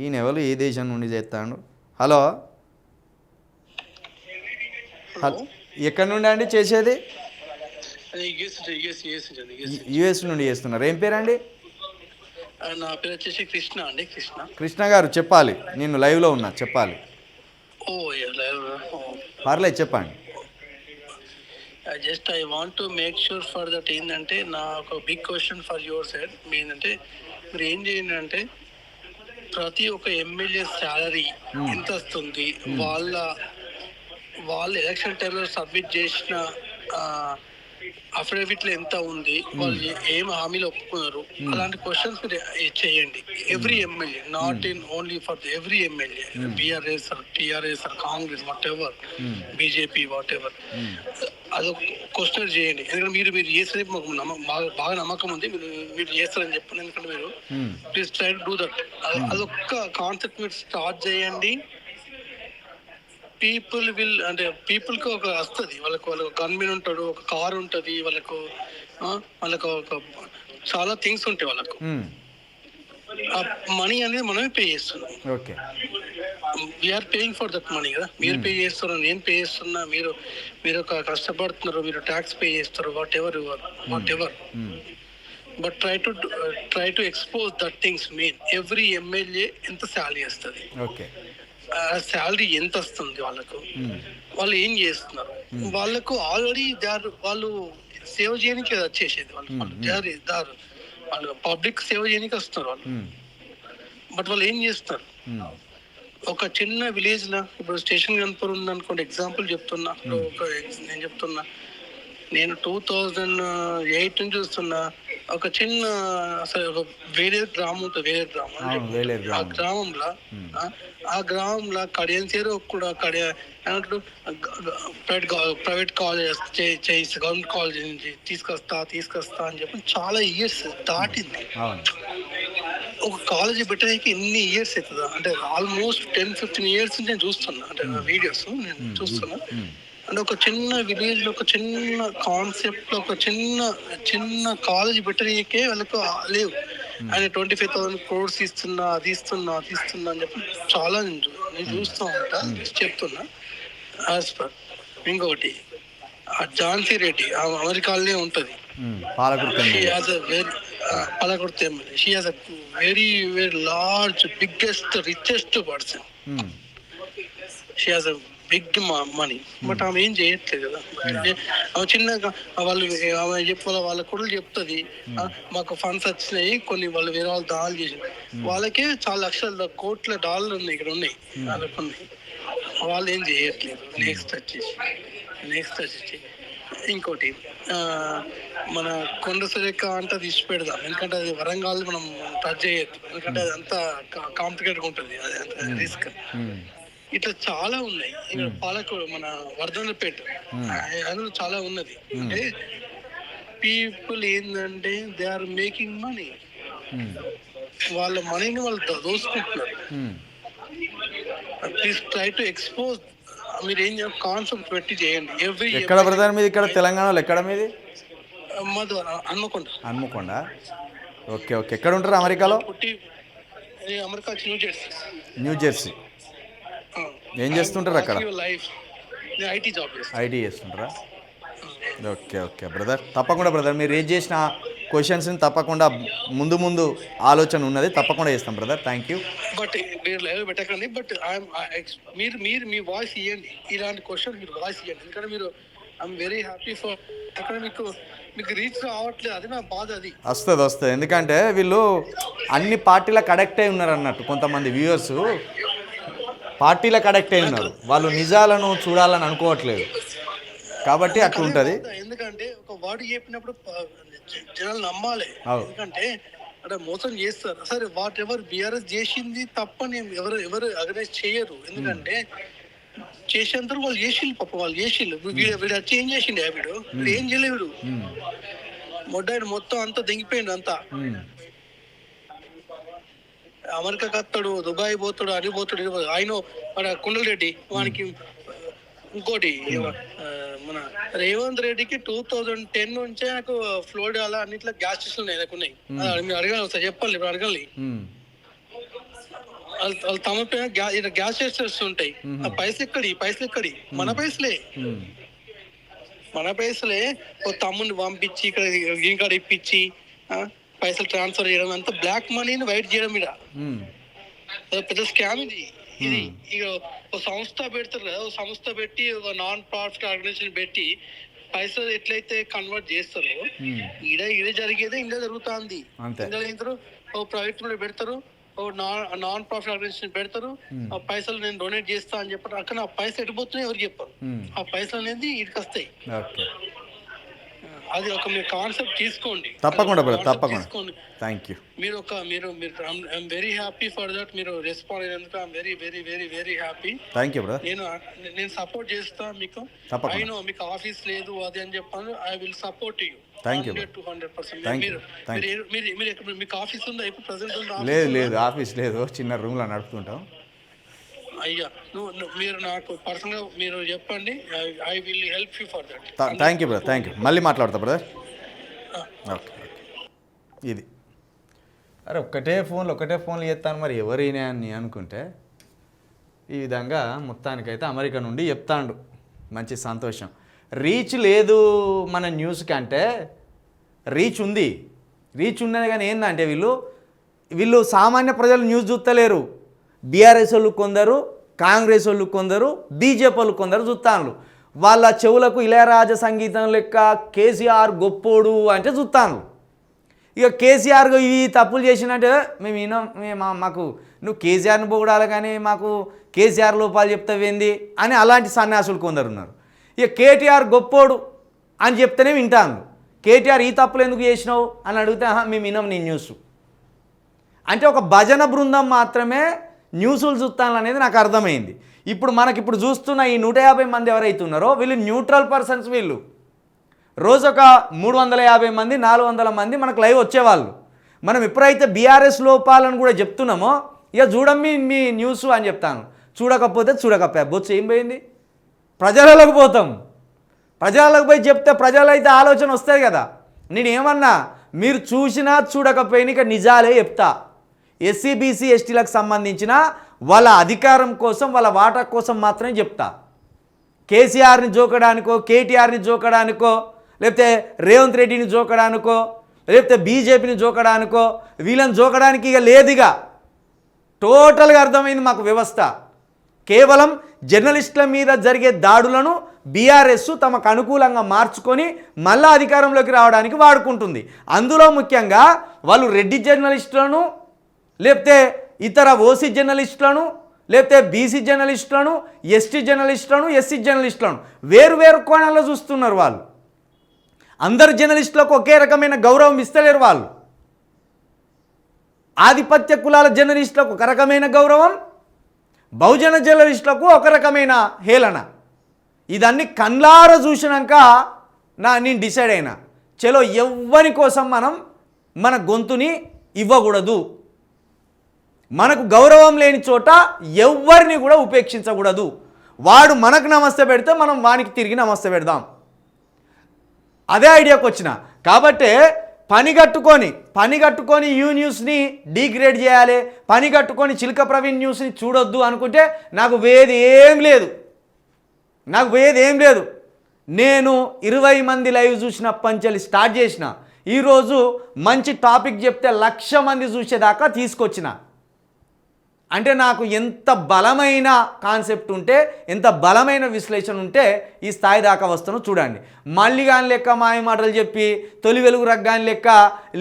ఈయన ఎవరు ఏ దేశం నుండి చేస్తాడు? హలో? హలో ఎక్కడి నుండి అండి చేసేది? యుఎస్ నుండి చేస్తున్నారు. ఏం పేరండి? నా పేరు వచ్చేసి కృష్ణ అండి కృష్ణ. కృష్ణ గారు చెప్పాలి. నేను లైవ్లో ఉన్నా చెప్పాలి. పర్లేదు చెప్పండి. Just I want to make sure for that ఏంటంటే నా ఒక big question for your side. ఏంటంటే మీరు ఏం చేయండి అంటే ప్రతి ఒక్క ఎమ్మెల్యే శాలరీ ఎంత వస్తుంది? వాళ్ళ వాళ్ళ ఎలక్షన్ టైంలో సబ్మిట్ చేసిన అఫిడవిట్లో ఎంత ఉంది వాళ్ళు ఏ- హామీలు ఒప్పుకున్నారు? అలాంటి క్వశ్చన్స్ మీరు చేయండి. Every MLA not in only for every MLA BRS TRS Congress whatever BJP whatever అదొక క్వశ్చన్ చేయండి. ఎందుకంటే మీరు మీరు చేసే మాకు బాగా నమ్మకం ఉంది. మీరు మీరు చేస్తారని చెప్పండి ఎందుకంటే మీరు please try to do that అదొక్క కాన్సెప్ట్ మీరు స్టార్ట్ చేయండి. పీపుల్ విల్ అంటే పీపుల్కి ఒక వస్తుంది. వాళ్ళకు వాళ్ళకు గన్మెన్ ఉంటాడు ఒక కార్ ఉంటది వాళ్ళకు వాళ్ళకు ఒక చాలా థింగ్స్ ఉంటాయి వాళ్ళకు. మనీ అనేది మనమే పే చేస్తున్నాం. Okay we're paying for that money కదా. మీరు పే చేస్తున్నారు నేను పే చేస్తున్నా మీరు మీరు ఒక కష్టపడుతున్నారు మీరు ట్యాక్స్ పే చేస్తారు whatever whatever. But try to try to expose that things main every MLA ఎంత శాలరీ వస్తుంది? ఓకే శాలరీ ఎంత వస్తుంది వాళ్ళకు. వాళ్ళు ఏం చేస్తున్నారు? వాళ్ళకు ఆల్రెడీ దారు వాళ్ళు సేవ చేయడానికి వచ్చేసేది వాళ్ళు. వాళ్ళు దారి దారు వాళ్ళు పబ్లిక్ సేవ చేయడానికి వస్తున్నారు వాళ్ళు. బట్ వాళ్ళు ఏం చేస్తారు. ఒక చిన్న విలేజ్లో ఇప్పుడు స్టేషన్ కనుపూర్ ఉంది అనుకోండి ఎగ్జాంపుల్ చెప్తున్నా ఒక నేను చెప్తున్నా. నేను టూ థౌజండ్ ఎయిట్ నుంచి చూస్తున్నా. ఒక చిన్న అసలు ఒక వేరే గ్రామం ఉంటుంది వేరే గ్రామం. ఆ గ్రామం. గ్రామంలో ఆ, గ్రామంలో కడియన్ సేరు కూడా కడియ ప్రైవేట్ ప్రైవేట్ కాలేజ్ చేసి గవర్నమెంట్ కాలేజ్ నుంచి తీసుకొస్తా తీసుకొస్తా అని చెప్పి చాలా ఇయర్స్ దాటింది. ఒక కాలేజ్ పెట్టడానికి ఎన్ని ఇయర్స్ అవుతుందా? అంటే ఆల్మోస్ట్ టెన్ ఫిఫ్టీన్ ఇయర్స్ నుంచి నేను చూస్తున్నా. అంటే వీడియోస్ నేను చూస్తున్నా. అంటే ఒక చిన్న విలేజ్లో ఒక చిన్న కాన్సెప్ట్లో ఒక చిన్న చిన్న కాలేజ్ పెట్టడానికే వాళ్ళకు లేవు. ఆయన ట్వంటీ ఫైవ్ థౌసండ్ క్రోర్స్ ఇస్తున్నా అది ఇస్తున్నా అది ఇస్తున్నా అని చెప్పి చాలా నేను చూస్తూ ఉంటా చెప్తున్నా. యాజ్ పర్ ఇంకొకటి ఆ ఝాన్సీ రెడ్డి ఆ అమెరికాలోనే ఉంటది. Palakurthi MLA. has a very uh, Palakurti MLA. She has a very very large, big money but ఆమె ఏం చేయట్లేదు కదా. ఆమె చిన్నగా వాళ్ళు ఆమె చెప్పాల వాళ్ళ కూడా చెప్తుంది. ఆ, మాకు ఫండ్స్ వచ్చినాయి కొన్ని వాళ్ళు వేరే వాళ్ళు దానాలు చేసి. వాళ్ళకే చాలా లక్షల కోట్ల డాలర్లు ఉన్నాయి ఇక్కడ ఉన్నాయి. వాళ్ళకు ఉన్నాయి. వాళ్ళు ఏం చేయట్లేదు. నెక్స్ట్ వచ్చేసి నెక్స్ట్ వచ్చేసి. ఇంకోటి మన కొండ సురేఖ అంటే తీసి పెడదాం ఎందుకంటే అది వరంగల్ మనం టచ్ చేయొద్దు. ఎందుకంటే అది అంతా కాంప్లికేటెడ్ ఉంటుంది. అది అంత రిస్క్. ఇట్లా చాలా ఉన్నాయి. ఇక్కడ పాలకుడు మన వర్ధనపేట. అందులో చాలా ఉన్నది. అంటే పీపుల్ ఏంటంటే దే ఆర్ మేకింగ్ మనీ. వాళ్ళ మనీని వాళ్ళు దోసుకుంటున్నారు. ప్లీజ్ ట్రై టు ఎక్స్పోజ్ మీరు ఏం కాన్సెప్ట్ పెట్టి చేయండి. ఎవ్రీ ఎక్కడ బ్రదర్ మీది ఇక్కడ తెలంగాణలో ఎక్కడ మీది? మధు హన్మకొండ. హన్మకొండ. Okay okay. ఎక్కడ ఉంటారు అమెరికాలో? పుట్టి America New Jersey. New Jersey. ఏం చేస్తుంటారు అక్కడ? ఐటీ జాబ్ ఐటీ చేస్తుంటారా? Okay okay. బ్రదర్ తప్పకుండా బ్రదర్ మీరు ఏం చేసిన క్వశ్చన్స్ని తప్పకుండా ముందు ముందు ఆలోచన ఉన్నది తప్పకుండా చేస్తాం బ్రదర్. థ్యాంక్ యూ బట్ మీరు లైవ్ పెట్టకండి బట్ మీరు మీరు మీ వాయిస్ ఇవ్వండి ఇలాంటి క్వశ్చన్ మీరు వాయిస్ ఇవ్వండి ఎందుకంటే మీరు ఐఎమ్ వెరీ హ్యాపీ ఫర్ అక్కడ మీకు మీకు రీచ్ రావట్లేదు. అది నా బాధ అది. వస్తుంది వస్తుంది. ఎందుకంటే వీళ్ళు అన్ని పార్టీలకు అడక్ట్ అయి ఉన్నారు అన్నట్టు కొంతమంది వ్యూవర్స్ పార్టీలకు అడక్ట్ అయి ఉన్నారు వాళ్ళు నిజాలను చూడాలని అనుకోవట్లేదు. కాబట్టి అట్లా ఉంటుంది. ఎందుకంటే ఒక వాడు చెప్పినప్పుడు జనాలు నమ్మాలి. ఎందుకంటే అక్కడ మోసం చేస్తారు. సరే వాట్ ఎవర్ బీఆర్ఎస్ చేసింది తప్పని ఎవరు ఎవరు అగ్రైజ్ చేయరు. ఎందుకంటే చేసేంత వాళ్ళు చేసిళ్ళు పాప వాళ్ళు చేసిళ్ళు. వీడు వచ్చి ఏం చేసిండు వీడు. ఏం చేయలేదు. వీడు మొడ్డాడు మొత్తం అంతా దిగిపోయిండు అంతా. అమెరికా కత్తాడు దుబాయ్ పోతాడు అది పోతాడు. ఆయన మన కుండల్ రెడ్డి వానికి ఇంకోటి మన రేవంత్ రెడ్డికి టూ థౌజండ్ టెన్ నుంచే నాకు ఫ్లోరిడాలో అన్నిట్లో గ్యాస్ స్టేషన్లు ఉన్నాయి నాకు ఉన్నాయి. మీరు అడగాలి ఒకసారి చెప్పాలి ఇప్పుడు అడగాలి. వాళ్ళ తమ పైన గ్యాస్ స్టేషన్స్ ఉంటాయి. ఆ పైసలు ఎక్కడి పైసలు ఎక్కడి? మన పైసలే. మన పైసలే ఓ తమ్ముని పంపించి ఇక్కడ గ్రీన్ కార్డ్ ఇప్పించి పైసలు ట్రాన్స్ఫర్ చేయడం అంతా బ్లాక్ మనీని వైట్ చేయడం అదో పెద్ద స్కామ్ ఇది. ఇది ఇక ఒక సంస్థ పెడతారు కదా ఒక సంస్థ పెట్టి ఒక నాన్ ప్రాఫిట్ ఆర్గనైజేషన్ పెట్టి పైసలు ఎట్లయితే కన్వర్ట్ చేస్తారో. ఈడ ఈడ జరిగేదే ఇండియా జరుగుతుంది. ఇండియా ఏంటారు ఓ ప్రైవేట్లో పెడతారు ఓ నాన్ నాన్ ప్రాఫిట్ ఆర్గనైజేషన్ పెడతారు ఆ పైసలు నేను డొనేట్ చేస్తా అని చెప్పారు. అక్కడ ఆ పైసలు ఎడిపోతున్నాయి ఎవరు చెప్పారు. ఆ పైసలు అనేది ఇటుకి వస్తాయి ఓకే. అది ఒక మీరు కాన్సెప్ట్ తీసుకోండి. తప్పకుండా బ్రదర్ తప్పకుండా. థ్యాంక్ యూ మీరు ఒక మీరు మీరు I'm very happy for that మీరు రెస్పాండ్ అయినందుకు I'm very very very very happy thank you brother నేను నేను సపోర్ట్ చేస్తా మీకు. ఐ నో మీకు ఆఫీస్ లేదు అది అని చెప్పాను. I will support you Thank you, two hundred percent Thank you. మీరు మీకు ఆఫీస్ ఉందా? ఇప్పుడు ప్రెసెంట్ ఉందా? లేదు లేదు ఆఫీస్ లేదు. చిన్న రూమ్లో నడుపుతుంటాం. అయ్యా నువ్వు మీరు నాకు పర్సనల్గా మీరు చెప్పండి. I will help you for that thank you brother thank you మళ్ళీ మాట్లాడతా బ్రదర్ ఓకే ఓకే. ఇది. అరే ఒక్కటే ఫోన్లు ఒకటే ఫోన్లు చేస్తాను మరి ఎవరైనా అని అనుకుంటే ఈ విధంగా మొత్తానికైతే అమెరికా నుండి చెప్తాండు. మంచి సంతోషం. రీచ్ లేదు మన న్యూస్ కంటే రీచ్ ఉంది. రీచ్ ఉన్నది కానీ ఏంటంటే వీళ్ళు వీళ్ళు సామాన్య ప్రజలు న్యూస్ చూస్తలేరు. బీఆర్ఎస్ వాళ్ళు కొందరు కాంగ్రెస్ వాళ్ళు కొందరు బీజేపీ వాళ్ళు కొందరు చూస్తాను వాళ్ళ చెవులకు ఇళయరాజ సంగీతం లెక్క కేసీఆర్ గొప్పోడు అంటే చూస్తాను ఇక కేసీఆర్ ఈ తప్పులు చేసినట్టే మేము వినాం మేము మాకు నువ్వు కేసీఆర్ని పొగడాలి కానీ మాకు కేసీఆర్ లోపాలు చెప్తావేంది అని అలాంటి సన్యాసులు కొందరు ఉన్నారు ఇక కేటీఆర్ గొప్పోడు అని చెప్తేనే వింటాను కేటీఆర్ ఈ తప్పులు ఎందుకు చేసినావు? అని అడిగితే మేము వినాం నేను న్యూస్. అంటే ఒక భజన బృందం మాత్రమే న్యూస్లు చూస్తాను అనేది నాకు అర్థమైంది. ఇప్పుడు మనకి ఇప్పుడు చూస్తున్న ఈ నూట యాభై మంది ఎవరైతే ఉన్నారో వీళ్ళు న్యూట్రల్ పర్సన్స్ వీళ్ళు. రోజు ఒక మూడు వందల యాభై మంది నాలుగు వందల మంది మనకు లైవ్ వచ్చేవాళ్ళు. మనం ఎప్పుడైతే బీఆర్ఎస్ లోపాలను కూడా చెప్తున్నామో ఇక చూడమ్మి మీ న్యూస్ అని చెప్తాను. చూడకపోతే చూడకపోయా. బొచ్చు ఏం పోయింది? ప్రజలకు పోతాం. ప్రజలకు పోయి చెప్తే ప్రజలైతే ఆలోచన వస్తుంది కదా. నేను ఏమన్నా మీరు చూసినా చూడకపోయినా ఇక నిజాలే చెప్తా. ఎస్సీ బీసీ ఎస్టీలకు సంబంధించిన వాళ్ళ అధికారం కోసం వాళ్ళ వాటా కోసం మాత్రమే చెప్తా. కేసీఆర్ని జోకడానికో కేటీఆర్ని జోకడానికో లేకపోతే రేవంత్ రెడ్డిని జోకడానికో లేకపోతే బీజేపీని జోకడానికో వీళ్ళని జోకడానికి ఇక లేదుగా. టోటల్గా అర్థమైంది మాకు వ్యవస్థ. కేవలం జర్నలిస్టుల మీద జరిగే దాడులను బీఆర్ఎస్ తమకు అనుకూలంగా మార్చుకొని మళ్ళా అధికారంలోకి రావడానికి వాడుకుంటుంది. అందులో ముఖ్యంగా వాళ్ళు రెడ్డి జర్నలిస్టులను లేకపోతే ఇతర ఓసీ జర్నలిస్టులను లేకపోతే బీసీ జర్నలిస్టులను ఎస్టీ జర్నలిస్టులను ఎస్సీ జర్నలిస్టులను వేరు వేరు కోణాల్లో చూస్తున్నారు వాళ్ళు. అందరు జర్నలిస్టులకు ఒకే రకమైన గౌరవం ఇస్తలేరు వాళ్ళు. ఆధిపత్య కులాల జర్నలిస్టులకు ఒక రకమైన గౌరవం బహుజన జర్నలిస్టులకు ఒక రకమైన హేళన. ఇదన్నీ కన్లార చూసినాక నా నేను డిసైడ్ అయినా చలో ఎవ్వరి కోసం మనం మన గొంతుని ఇవ్వకూడదు. మనకు గౌరవం లేని చోట ఎవ్వరిని కూడా ఉపేక్షించకూడదు. వాడు మనకు నమస్తే పెడితే మనం వానికి తిరిగి నమస్తే పెడదాం. అదే ఐడియాకి వచ్చిన. కాబట్టే పని కట్టుకొని పని కట్టుకొని యూ న్యూస్ని డీగ్రేడ్ చేయాలి పని కట్టుకొని చిలక ప్రవీణ్ న్యూస్ని చూడొద్దు అనుకుంటే నాకు వేది ఏం లేదు. నాకు వేది ఏం లేదు. నేను ఇరవై మంది లైవ్ చూసిన పంచలి స్టార్ట్ చేసిన. ఈరోజు మంచి టాపిక్ చెప్తే లక్ష మంది చూసేదాకా తీసుకొచ్చిన. అంటే నాకు ఎంత బలమైన కాన్సెప్ట్ ఉంటే ఎంత బలమైన విశ్లేషణ ఉంటే ఈ స్థాయి దాకా వస్తానో చూడండి. మళ్ళీ కాని లెక్క మాయ మాటలు చెప్పి తొలి వెలుగు రగ్గాని లెక్క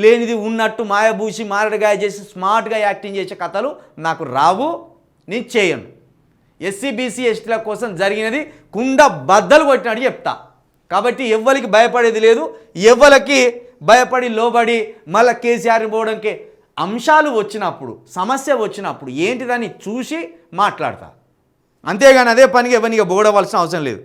లేనిది ఉన్నట్టు మాయబూసి మారడిగాయ చేసి స్మార్ట్గా యాక్టింగ్ చేసే కథలు నాకు రావు నేను చేయను. ఎస్సీ బీసీ ఎస్టీల కోసం జరిగినది కుండ బద్దలు కొట్టినట్టు చెప్తా. కాబట్టి ఎవ్వరికి భయపడేది లేదు ఎవ్వరికి భయపడి లోబడి మళ్ళీ కేసీఆర్ని పోవడానికి అంశాలు వచ్చినప్పుడు సమస్య వచ్చినప్పుడు ఏంటిదని చూసి మాట్లాడతా. అంతేగాని అదే పనికి ఎవరిని బోడవలసిన అవసరం లేదు.